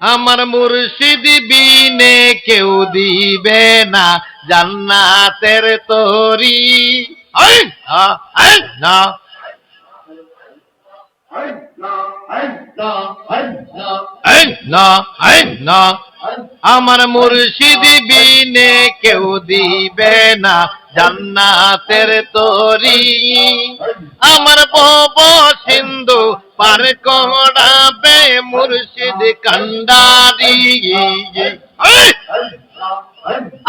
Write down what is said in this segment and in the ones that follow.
আমার মুর্শিদ বিনে কেউ দিবে না, জান্নাতের তরি। আমার মুর্শিদ বিনে কেউ দিবে না, জান্নাতের তরি। আমার বব সিন্ধু পার করাবে মুর্শিদ কান্ডারি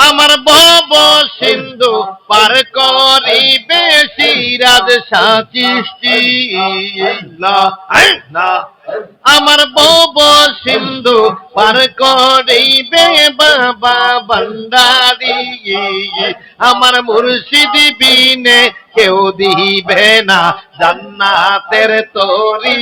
আমার বব সিন্ধু পার করিবে সিরাজ সাচিষ্টি এই! আমার বব সিন্ধু পার করিবে বাবা ভান্ডারি আমার মুর্শিদ বিনে কেউ দিবে না, জান্নাতের তরি।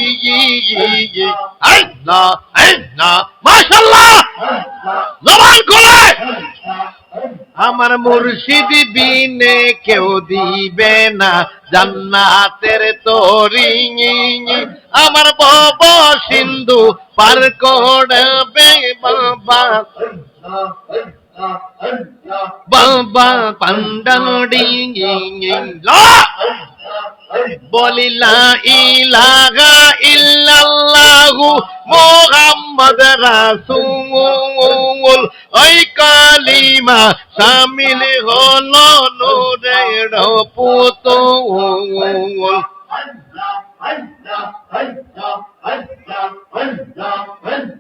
আমার মুর্শিদ বিনে কেউ দিবে না, জান্নাতের তরি। আমার বব সিন্ধু পার করবে বাবা। বাবা পান্ডাডি বলিলা ইলাহা ইল্লাল্লাহু মুহাম্মদ রাসূল ওই কালিমা শামিল হলো নূরের পুতুল।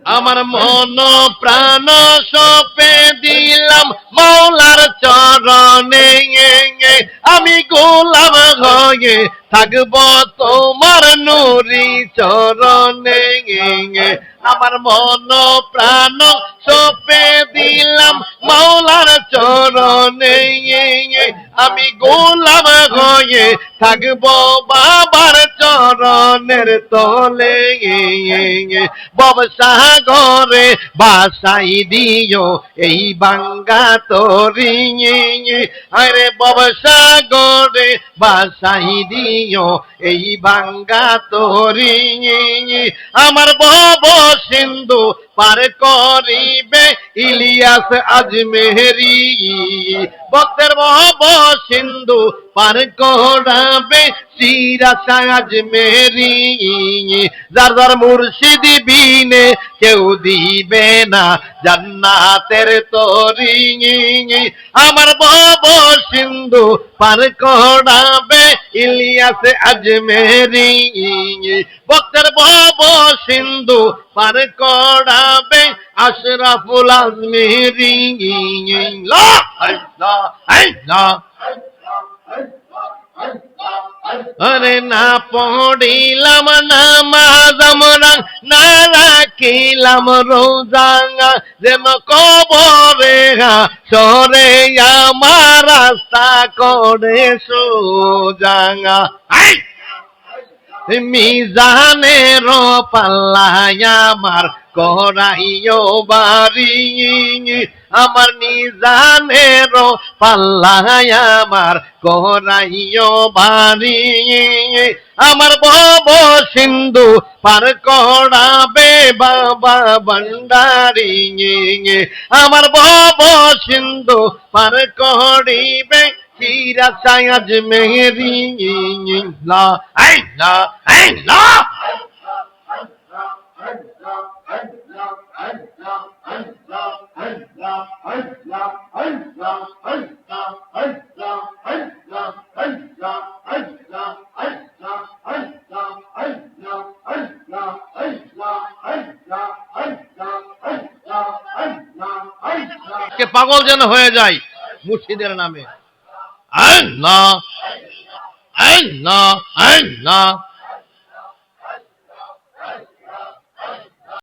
আমার মন প্রাণ সপে দিলাম মৌলার চরণে আমি গোলাম হয়ে থাকব তোমার নুরি চরণে আমার মন প্রাণ সপে দিলাম মৌলার চরণে আমি গোলাম হয়ে থাকব বাবার চরণের তলে। ব্যবসা করে বাসাই দিও এই বাঙ্গা তরি। আরে ব্যবসা করে বাসাই দিও এই বাঙ্গা তরি। আমার বব সিন্ধু পার করিবে ইলিয়াস আজমেহরি ভক্তের বব সিন্ধু পার করাবে সিরাসা আজমেহরি যার যার মুর্শিদ বিনে কেউ দিবে না জান্নাতের তরি আমার বব সিন্ধু পার করাবে ইলিয়াস আজমেহরি ভক্তের বব সিন্ধু পার করাবে আশরাফুল আজমেহরি লা লা লা আরে না পড়িলাম নামাজ আমরা না রাখিলাম রোজাঙ্গা যেন কবরে সরে আমার রাস্তা করে সোজাঙ্গা আই মিজানের পাল্লায় আমার করাইও বাড়ি, আমার নিজানের পাল্লায় আমার করাইও বাড়ি। আমার বব সিন্ধু পার করাবে বাবা ভান্ডারি। আমার বব সিন্ধু পার করিবে চিরা সায়াজ মেহেরি। লা লা। পাগল যেন হয়ে যায় মুর্শিদের নামে। না না না।